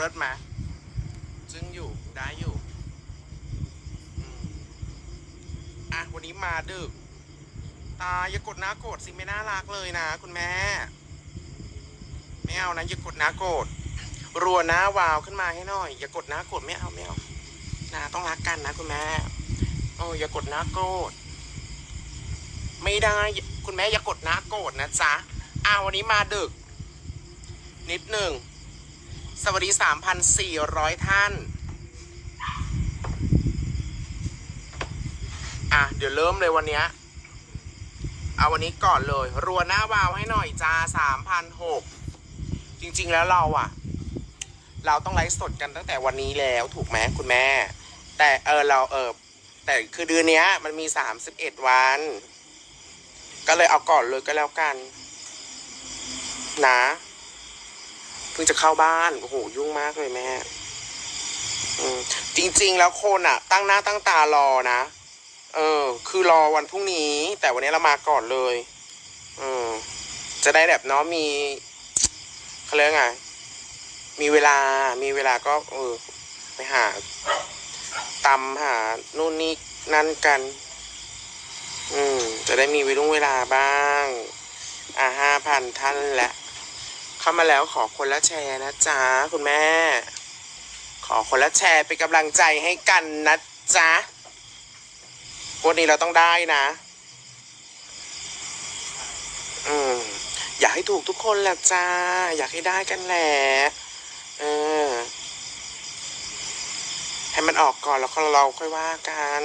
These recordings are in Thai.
รถมาจึงอยู่ได้อยู่อะวันนี้มาดึก ตาอย่ากดนะโกรธสิไม่น่ารักเลยนะ คุณแม่ ไม่เอานะอย่ากดนะโกรธรัวน้าวาวขึ้นมาให้หน่อย อย่ากดนะโกรธไม่เอาไม่เอานะต้องรักกันนะคุณแม่โอ้อย่ากดนะโกรธไม่ได้คุณแม่อย่ากดนะโกรธนะจ๊ะอ้าววันนี้มาดึก นิดหนึ่ง สวัสดีสามพันสี่ร้อยท่าน อะ เดี๋ยวเริ่มเลยวันนี้ เอาวันนี้ก่อนเลย รัวหน้าวาวให้หน่อยจ้าสามพันหกจริง ๆ แล้วเราอะเราต้องไลฟ์สดกันตั้งแต่วันนี้แล้วถูกไหมคุณแม่ แต่เออเราเออแต่คือเดือนนี้มันมีสามสิบเอ็ดวัน ก็เลยเอาก่อนเลยก็แล้วกัน นะ พิ่งจะเข้าบ้านโอ้โหยุ่งมากเลยแม่อืมจริง ๆ แล้วคนอะตั้งหน้าตั้งตารอนะ เออ คือรอวันพรุ่งนี้ แต่วันนี้เรามาก่อนเลย เออ จะได้แบบเนาะมีเขาเรียกไง มีเวลา มีเวลาก็ เออ ไปหาตำหานู่นนี่นั่นกัน อืม จะได้มีเวลงเวลาบ้าง อ่าห้าพันท่านแหละ เข้ามาแล้วขอคนละแชร์นะจ๊ะคุณแม่ ขอคนละแชร์เป็นกำลังใจให้กันนะจ๊ะวันนี้เราต้องได้นะ อืมอยากให้ถูกทุกคนแหละจ้า อยากให้ได้กันแหละเออให้มันออกก่อนแล้วเราค่อยว่ากัน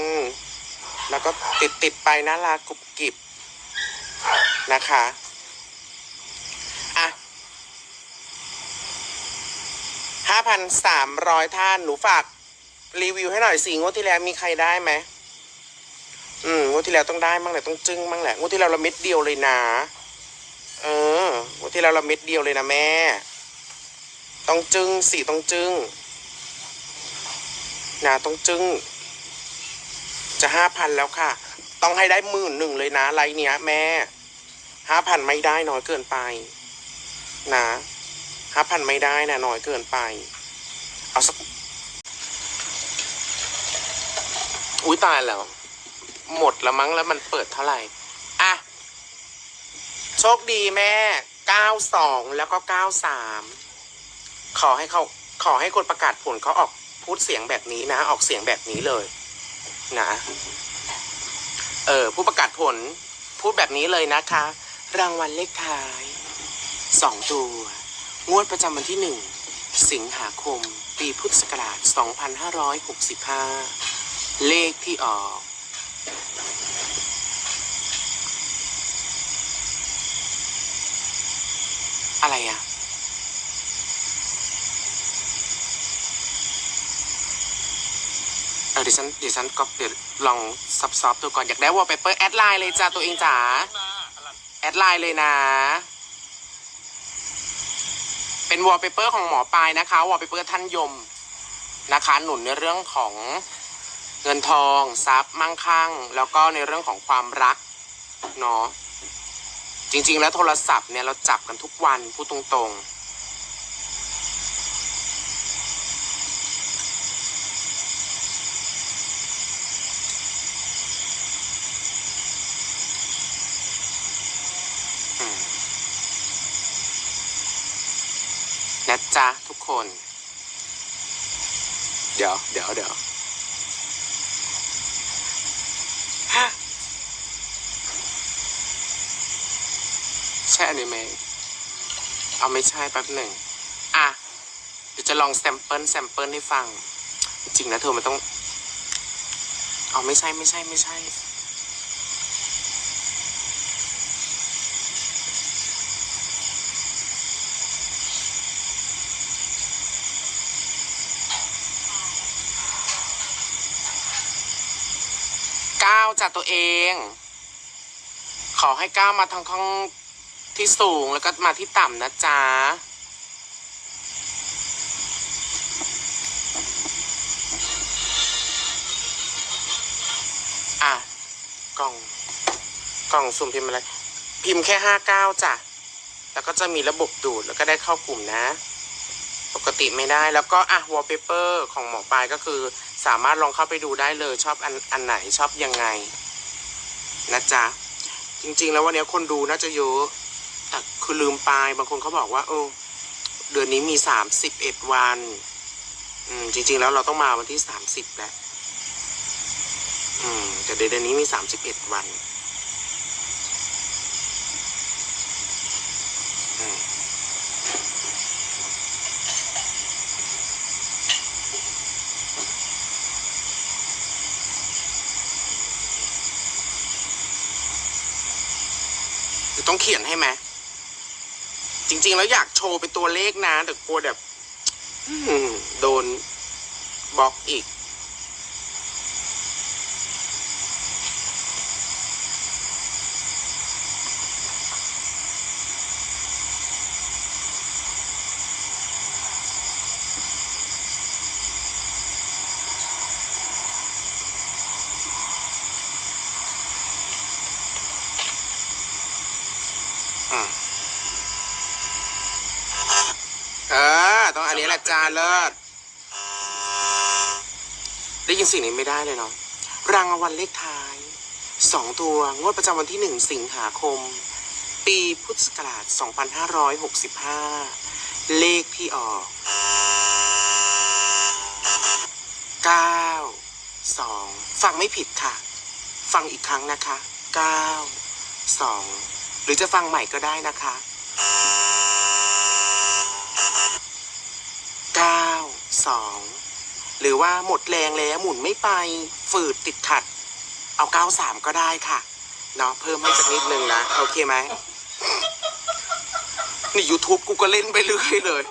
แล้วก็ติดติดไปน่ารักกรุบกิบนะคะ ห้าพันสามร้อยท่าน หนูฝากรีวิวให้หน่อยสิงวดที่แล้วมีใครได้ไหมอืมงวดที่แล้วต้องได้มั่งแหละต้องจึ้งมั่งแหละงวดที่แล้วเราเม็ดเดียวเลยนะ เอองวดที่แล้วเราเม็ดเดียวเลยนะแม่ ต้องจึ้งสิต้องจึ้งนะต้องจึ้ง จะห้าพันแล้วค่ะ ต้องให้ได้หมื่นหนึ่งเลยนะไรเนี้ย แม่ห้าพันไม่ได้น้อยเกินไป นะห้าพันไม่ได้นะน้อยเกินไป เอาสักอุ้ยตายแล้ว หมดแล้วมั้งแล้วมันเปิดเท่าไหร่ อะ โชคดีแม่92แล้วก็93ขอให้เขาขอให้คนประกาศผลเขาออกพูดเสียงแบบนี้นะ ออกเสียงแบบนี้เลย นะ เออ ผู้ประกาศผลพูดแบบนี้เลยนะคะ รางวัลเลขท้ายสองตัว งวดประจำวันที่หนึ่งสิงหาคม ปีพุทธศักราช 2565 เลขที่ออกอะไรอะเออเดี๋ยวฉันเดี๋ยวฉันก็เดี๋ยวลองซับซอบดูก่อน อยากได้วอลเปเปอร์แอดไลน์เลยจ้าตัวเองจ๋าแอดไลน์เลยนะ เป็นวอลเปเปอร์ของหมอปลายนะคะวอลเปเปอร์ท่านยมนะคะ หนุนในเรื่องของเงินทองทรัพย์มั่งคั่ง แล้วก็ในเรื่องของความรักเนาะจริง ๆ แล้วโทรศัพท์เนี่ยเราจับกันทุกวันพูดตรงๆ จ๊ะทุกคน เดี๋ยวเดี๋ยวเดี๋ยวใช่อนิเมะเอาไม่ใช่แป๊บหนึ่ง อะ เดี๋ยวจะลองแซมเปิลแซมเปิลให้ฟัง จริงนะเธอมันต้อง เอาไม่ใช่ไม่ใช่ไม่ใช่ จากตัวเอง ขอให้ก้าวมาทางข้างที่สูงแล้วก็มาที่ต่ำนะจ๊ะอะกล่องกล่องสุ่มพิมพ์อะไร พิมพ์แค่ห้าเก้าจ้ะ แล้วก็จะมีระบบดูดแล้วก็ได้เข้ากลุ่มนะ ปกติไม่ได้แล้วก็อะวอลเปเปอร์ของหมอปลายก็คือ สามารถลองเข้าไปดูได้เลยชอบอันอันไหนชอบยังไงนะจ๊ะจริง ๆ แล้ววันนี้คนดูน่าจะเยอะแต่คือลืมไปบางคนเขาบอกว่าเออเดือนนี้มีสามสิบเอ็ดวันอืมจริง ๆ แล้วเราต้องมาวันที่สามสิบแหละอืมแต่เดือนนี้มีสามสิบเอ็ดวัน หรือต้องเขียนให้ไหมจริง ๆ แล้วอยากโชว์เป็นตัวเลขนะแต่กลัวแบบโดนบล็อกอีก อืมเออ ต้องอันนี้แหละ จานเลิศได้ยินสิ่งนี้ไม่ได้เลยเนาะรางวัลเลขท้ายสองตัวงวดประจำวันที่หนึ่งสิงหาคม ปีพุทธศักราช 2565 เลขที่ออก 9 2 ฟังไม่ผิดค่ะ ฟังอีกครั้งนะคะ 9 2 หรือจะฟังใหม่ก็ได้นะคะ 9 2หรือว่าหมดแรงแล้วหมุนไม่ไป ฝืดติดขัด เอา93ก็ได้ค่ะ เนาะเพิ่มให้สักนิดนึงนะ โอเคไหม นี่ YouTube กูก็เล่นไปเรื่อยเลย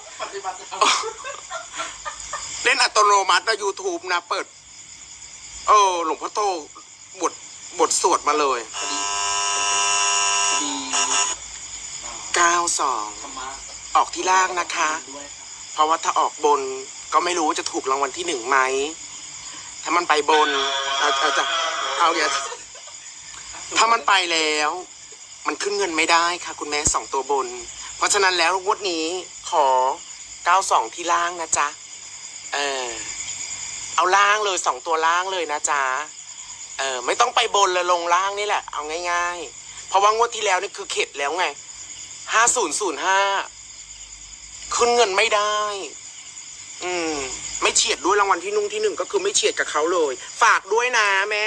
เล่นอัตโนมัตินะ YouTube นะ เปิด เออ หลวงพ่อโตบทบทสวดมาเลยคดีคดี92ธรรมะออกที่ล่างนะคะ เพราะว่าถ้าออกบน ก็ไม่รู้ว่าจะถูกรางวัลที่หนึ่งไหม ถ้ามันไปบนเอาเอาจะเอาอย่าถ้ามันไปแล้ว มันขึ้นเงินไม่ได้ค่ะ คุณแม่สองตัวบน เพราะฉะนั้นแล้วงวดนี้ขอ92ที่ล่างนะจ๊ะ เออ เอาล่างเลยสองตัวล่างเลยนะจ๊ะ เออ ไม่ต้องไปบนเลยลงล่างนี่แหละ เอาง่าย ๆ เพราะว่างวดที่แล้วนี่คือเข็ดแล้วไง5005ขึ้นเงินไม่ได้ อืม ไม่เฉียดด้วยรางวัลที่นุ่งที่หนึ่งก็คือไม่เฉียดกับเขาเลย ฝากด้วยนะแม่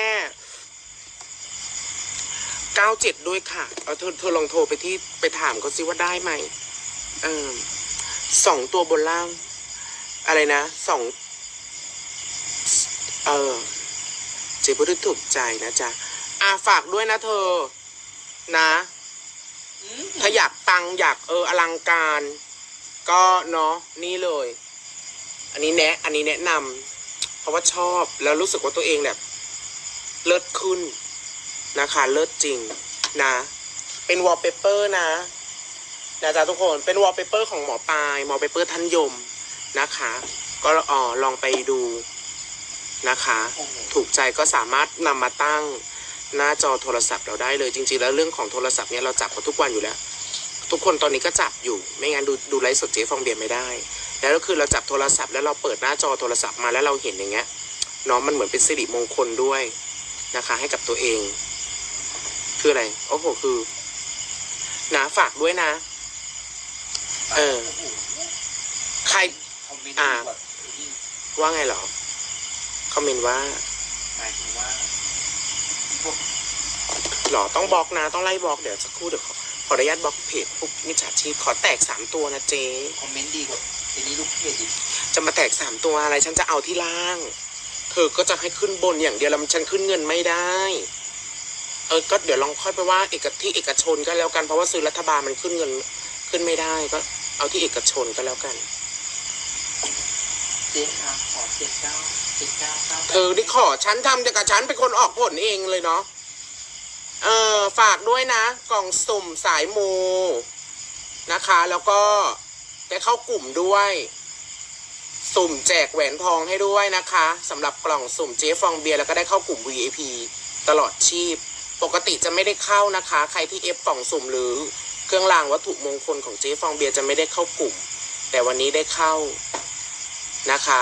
เก้าเจ็ดด้วยค่ะ เอาเธอเธอลองโทรไปที่ไปถามเขาสิว่าได้ไหมเออสองตัวบนล่าง อะไรนะสองเออเจ๊พุทธถูกใจนะจ๊ะอ่าฝากด้วยนะเธอ นะอืมถ้าอยากตังอยากเอออลังการ ก็เนาะนี่เลย อันนี้แนะอันนี้แนะนำเพราะว่าชอบแล้วรู้สึกว่าตัวเองแบบ เลิศขึ้นนะคะเลิศจริงนะ เป็นวอลเปเปอร์นะนะจ๊ะทุกคนเป็นวอลเปเปอร์ของหมอปลายวอเปเปอร์ท่านยมนะคะ ก็อ๋อลองไปดูนะคะ ถูกใจก็สามารถนำมาตั้งหน้าจอโทรศัพท์เราได้เลยจริง ๆ แล้วเรื่องของโทรศัพท์เนี่ยเราจับกันทุกวันอยู่แล้ว ทุกคนตอนนี้ก็จับอยู่ ไม่งั้นดูดูไลฟ์สดเจ๊ฟองเบียร์ไม่ได้ แล้วก็คือเราจับโทรศัพท์แล้วเราเปิดหน้าจอโทรศัพท์มาแล้วเราเห็นอย่างเงี้ยเน้องมันเหมือนเป็นสิริมงคลด้วยนะคะ ให้กับตัวเอง คืออะไรโอ้โหคือนะฝากด้วยนะ เออโโหใครคอมเมนต์อ่าดีกว่าที่ว่าไงเหรอคอมเมนต์ว่าหมายถึงว่าพวกหรอต้องบล็อกนะ ต้องไล่บล็อกเดี๋ยวสักครู่เดี๋ยวขอขออนุญาตบล็อกเพจพวกมิจฉาชีพขอแตกสามตัวนะเจ๊คอมเมนต์ดีกว่า ทีนี้ลูกเพจอีกจะมาแตกสามตัวอะไรฉันจะเอาที่ล่าง เธอก็จะให้ขึ้นบนอย่างเดียวแล้วมันฉันขึ้นเงินไม่ได้ เออก็เดี๋ยวลองค่อยไปว่าเอกที่เอกชนก็แล้วกันเพราะว่าซื้อรัฐบาลมันขึ้นเงินขึ้นไม่ได้ก็ เอาที่เอกชนก็แล้วกันเจ๊ครับขอเจ็ดเก้าเจ็ดเก้าเก้าเธอนี่ขอฉันทำแต่กับฉันเป็นคนออกผลเองเลยเนาะเออฝากด้วยนะ กล่องสุ่มสายมูนะคะ แล้วก็ได้ เข้ากลุ่มด้วย สุ่มแจกแหวนทองให้ด้วยนะคะสำหรับกล่องสุ่มเจ๊ฟองเบียร์แล้วก็ได้เข้ากลุ่ม VIP ตลอดชีพ ปกติจะไม่ได้เข้านะคะ ใครที่เอฟกล่องสุ่มหรือเครื่องรางวัตถุมงคลของเจ๊ฟองเบียร์จะไม่ได้เข้ากลุ่ม แต่วันนี้ได้เข้านะคะ